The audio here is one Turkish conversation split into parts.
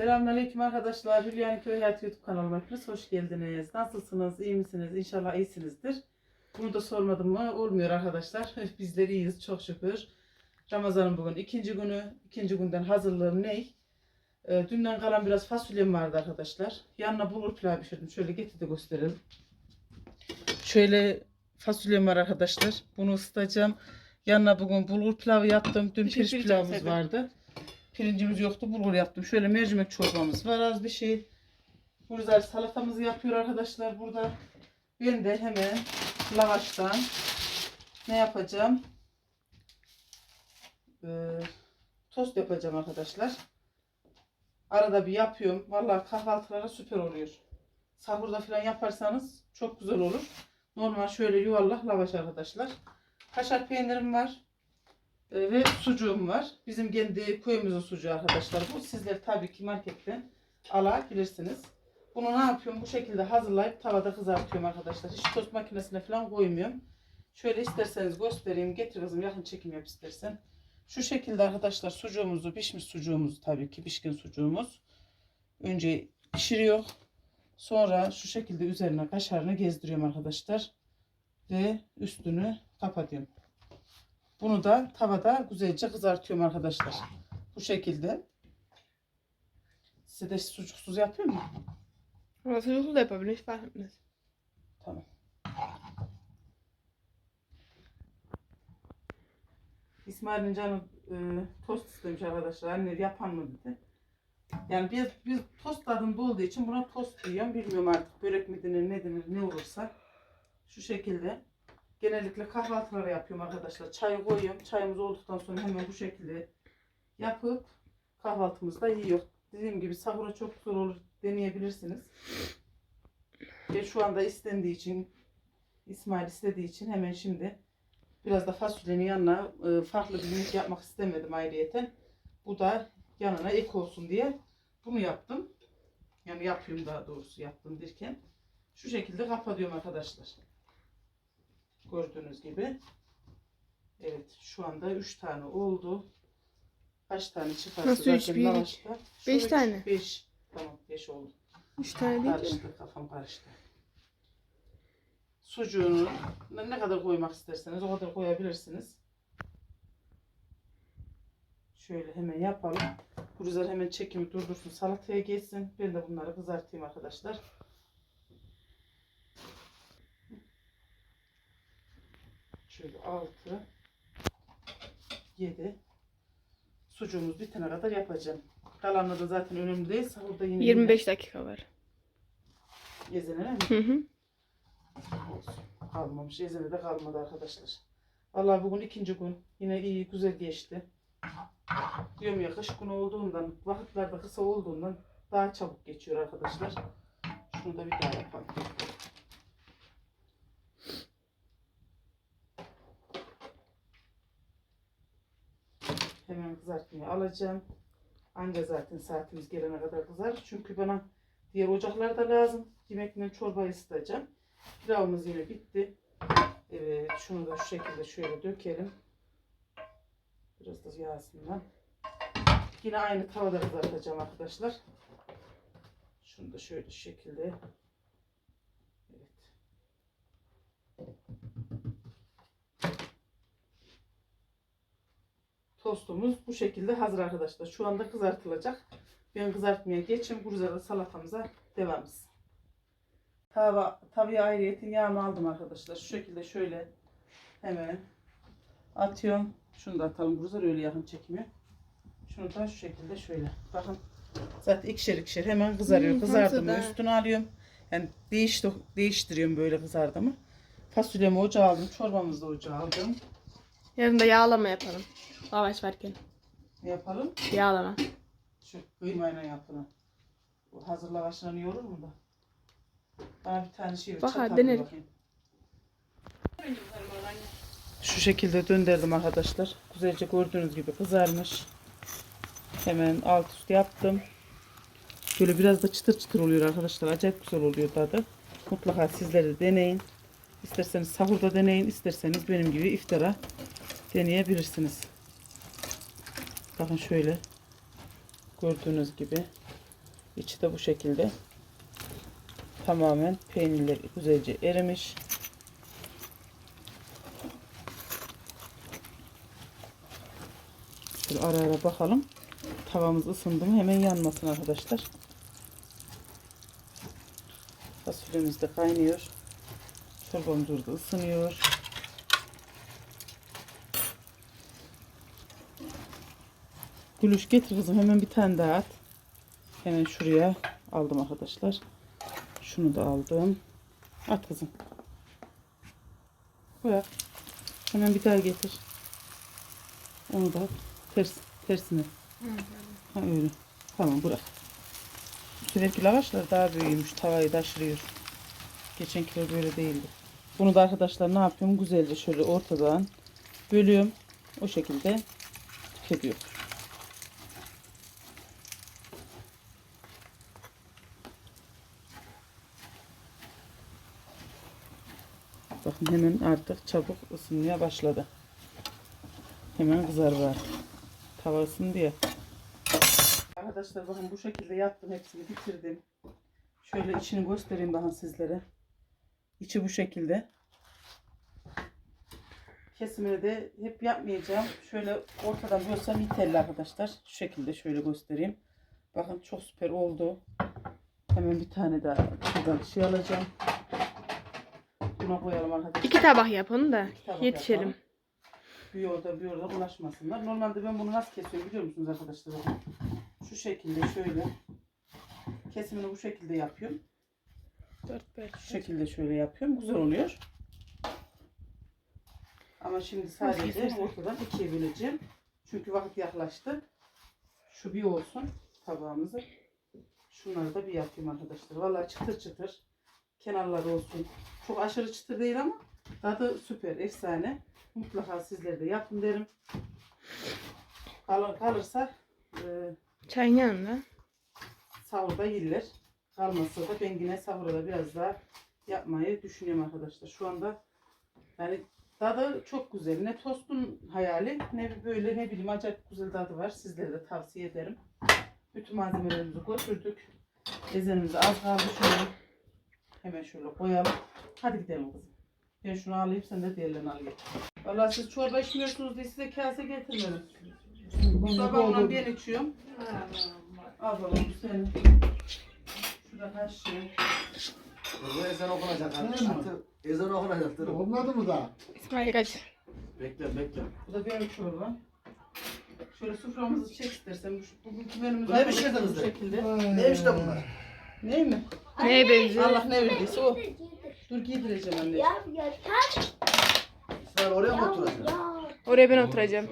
Selamünaleyküm arkadaşlar. Hülya'nın Köy Hayatı YouTube kanalıma hepiniz hoş geldiniz. Nasılsınız? İyi misiniz? İnşallah iyisinizdir. Bunu da sormadım mı? Olmuyor arkadaşlar. Bizler iyiyiz çok şükür. Ramazan'ın bugün ikinci günü. İkinci günden hazırlığım ne? Ee, dünden kalan biraz fasulyem vardı arkadaşlar. Yanına bulgur pilav pişirdim. Şöyle getir de gösterelim. Şöyle fasulyem var arkadaşlar. Bunu ısıtacağım. Yanına bugün bulgur pilavı yaptım. Dün söyleyeceğim pilavımız vardı. Pirincimiz yoktu. Bulgur yaptım. Şöyle mercimek çorbamız var az bir şey. Burada salatamızı yapıyor arkadaşlar burada. Ben de hemen lavaştan ne yapacağım? Ee, tost yapacağım arkadaşlar. Arada bir yapıyorum. Vallahi kahvaltılara süper oluyor. Sahurda falan yaparsanız çok güzel olur. Normal şöyle yuvarlak lavaş arkadaşlar. Kaşar peynirim var. Ee, ve sucuğum var. Bizim kendi köyümüzün sucuğu arkadaşlar bu. Sizler tabii ki marketten alabilirsiniz. Bunu ne yapıyorum? Bu şekilde hazırlayıp tavada kızartıyorum arkadaşlar. Hiç tost makinesine falan koymuyorum. Şöyle isterseniz göstereyim. Getir kızım yakın çekim yap istersen. Şu şekilde arkadaşlar sucuğumuzu, pişmiş sucuğumuz tabii ki pişkin sucuğumuz. Önce pişiriyor. Sonra şu şekilde üzerine kaşarını gezdiriyorum arkadaşlar. Ve üstünü kapatıyorum. Bunu da tavada güzelce kızartıyorum arkadaşlar. Bu şekilde. Size de sucuksuz yapıyor mu? Ama sucuklu da yapabilir hiç fark etmez. Tamam. İsmail'in canı e, tost istemiş arkadaşlar. Anne yapan mı dedi. Yani biz, biz tost tadında olduğu için buna tost diyorum. Bilmiyorum artık börek mi denir ne denir ne olursa. Şu şekilde. Genellikle kahvaltıları yapıyorum arkadaşlar. Çayı koyuyorum. Çayımız olduktan sonra hemen bu şekilde yapıp kahvaltımızda yiyor. Dediğim gibi sahura çok güzel olur. Deneyebilirsiniz. Ve şu anda istendiği için İsmail istediği için hemen şimdi biraz da fasulyenin yanına e, farklı bir yemek yapmak istemedim ayrıyeten. Bu da yanına ek olsun diye bunu yaptım. Yani yapıyorum daha doğrusu yaptım derken. Şu şekilde kapatıyorum arkadaşlar. Gördüğünüz gibi. Evet şu anda 3 tane oldu. Kaç tane çıkarsa Nasıl üç? Bir, lavaşta. Şu beş üç, tane. Beş. Tamam 5 oldu. Üç tane değil mi? Karıştı kafam karıştı. Sucuğunu ne ne kadar koymak isterseniz o kadar koyabilirsiniz. Şöyle hemen yapalım. Kuruzer hemen çekimi durdursun salataya geçsin. Ben de bunları kızartayım arkadaşlar. Şöyle 6 7 Sucuğumuz bitene kadar yapacağım. Kalanı da zaten önemli değil. Sahurda yine 25 dakika var. Gezenene mi? Hı hı. Olsun. Kalmamış. Ezene de kalmadı arkadaşlar. Vallahi bugün ikinci gün. Yine iyi, güzel geçti. Diyorum ya kış günü olduğundan, vakitler de kısa olduğundan daha çabuk geçiyor arkadaşlar. Şunu da bir daha yapalım. Hemen kızartmaya alacağım. Anca zaten saatimiz gelene kadar kızar. Çünkü bana diğer ocaklar da lazım. Yemekle çorbayı ısıtacağım. Pilavımız yine bitti. Evet şunu da şu şekilde şöyle dökelim. Biraz da yağsından. Yine aynı tavada kızartacağım arkadaşlar. Şunu da şöyle şekilde. Evet. Tostumuz bu şekilde hazır arkadaşlar. Şu anda kızartılacak. Ben kızartmaya geçeyim. Burada da salatamıza devam etsin. Tava, tavaya ayrıyetin yağını aldım arkadaşlar. Şu şekilde şöyle hemen atıyorum. Şunu da atalım. Burada öyle yakın çekmiyor. Şunu da şu şekilde şöyle. Bakın zaten ikişer ikişer hemen kızarıyor. Hmm, Kızardı mı fazla da. üstüne alıyorum. Yani değiş, değiştiriyorum böyle kızardı mı. Fasulyemi ocağa aldım. Çorbamızı da ocağa aldım. Yarın da yağlama yapalım. Lavaş varken. Ne yapalım? Yağlama. Şu kıymayla yapılan. Bu hazır lavaşla iyi olur mu da? Bana bir tane şey. Bak, bakayım. Şu şekilde döndürdüm arkadaşlar. Güzelce gördüğünüz gibi kızarmış. Hemen alt üst yaptım. Böyle biraz da çıtır çıtır oluyor arkadaşlar. Acayip güzel oluyor tadı. Mutlaka sizler de deneyin. İsterseniz sahurda deneyin. isterseniz benim gibi iftara deneyebilirsiniz. Bakın şöyle. Gördüğünüz gibi. İçi de bu şekilde. Tamamen peynirler güzelce erimiş. Şöyle ara ara bakalım. Tavamız ısındı mı hemen yanmasın arkadaşlar. Fasulyemiz de kaynıyor. Çorbamız burada ısınıyor. Gülüş getir kızım hemen bir tane daha at. Hemen şuraya aldım arkadaşlar. Şunu da aldım. At kızım. Bırak. Hemen bir daha getir. Onu da at. ters tersine. Ha öyle. Tamam bırak. Sürekli lavaşlar daha büyüymüş. Tavayı taşırıyor. Geçenkiler böyle değildi. Bunu da arkadaşlar ne yapıyorum? Güzelce şöyle ortadan bölüyorum. O şekilde tüketiyorum. Bakın hemen artık çabuk ısınmaya başladı. Hemen artık. Tava ısındı ya. Arkadaşlar bakın bu şekilde yaptım. Hepsini bitirdim. Şöyle içini göstereyim daha sizlere. İçi bu şekilde. Kesimini de hep yapmayacağım. Şöyle ortadan bölsem yeterli arkadaşlar. Şu şekilde şöyle göstereyim. Bakın çok süper oldu. Hemen bir tane daha şuradan şey alacağım. Buna koyalım arkadaşlar. İki tabak yapın da İki tabak yetişelim. yapalım. Bir orada bir orada ulaşmasınlar. Normalde ben bunu nasıl kesiyorum biliyor musunuz arkadaşlar? Bakın. Şu şekilde şöyle. Kesimini bu şekilde yapıyorum. 4 Şu şekilde şöyle yapıyorum. Güzel oluyor. Ama şimdi sadece ortadan ikiye böleceğim. Çünkü vakit yaklaştı. Şu bir olsun tabağımızı. Şunları da bir yapayım arkadaşlar. Vallahi çıtır çıtır. Kenarları olsun. Çok aşırı çıtır değil ama tadı süper, efsane. Mutlaka sizler de yapın derim. Kalır, kalırsa e, Çayın yanında. sahurda yerler. Kalmazsa da ben yine sahura da biraz daha yapmayı düşünüyorum arkadaşlar. Şu anda yani tadı çok güzel. Ne tostun hayali ne böyle ne bileyim acayip güzel tadı var. Sizlere de tavsiye ederim. Bütün malzemelerimizi götürdük. Ezenimiz az kaldı şöyle. Hemen şöyle koyalım. Hadi gidelim kızım. Ben şunu alayım sen de diğerlerini al gel. Vallahi siz çorba içmiyorsunuz diye size kase getirmedim. Sabahla ben içiyorum. Al bakalım seni. Şurada her şey. Bu ezan okunacak artık. Ezan okunacak. Dur. Olmadı mı daha? İsmail kaç. Bekle bekle. Bu da benim çorba. Şöyle suframızı çek istersen. Bu- Bugünkü menümüz Ne pişirdiniz bu de? şekilde. Neymiş de bunlar? Ney mi? Neye benziyor? Allah ne verdiyse o. Dur giydireceğim anne. Ya yeter Sen oraya mı oturacaksın? ya. Oraya ben oturacağım.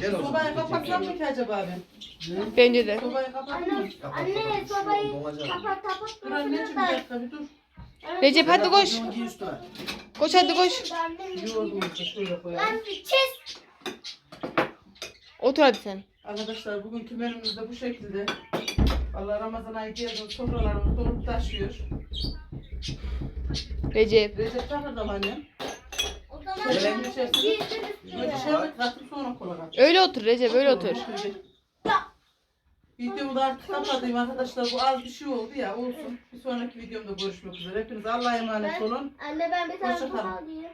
Gel o Sobayı zaman. kapatsam mı ki acaba ben? Bence de. Sobayı kapatayım mı? Anne, Kapat, anne sobayı kapat kapat. Dur anneciğim bir dakika bir dur. Recep hadi koş. Onu giy üstüne. Koş hadi koş. Ben de Yoğurdumuzu şöyle koyalım. Ben bir çiz. Otur hadi sen. Arkadaşlar bugünkü menümüz de bu şekilde. Allah Ramazan ayı geldi sofralarımız dolup taşıyor. Recep. Recep Tahır'da mı annem? O zaman Şöyle Önce üstüne. şerbet kattım sonra kola kattım. Öyle otur Recep öyle otur. Videomu da artık kapatayım arkadaşlar. Bu az bir şey oldu ya olsun. Bir sonraki videomda görüşmek üzere. Hepinize Allah'a emanet olun. Anne ben bir tane Hoşça kola alayım.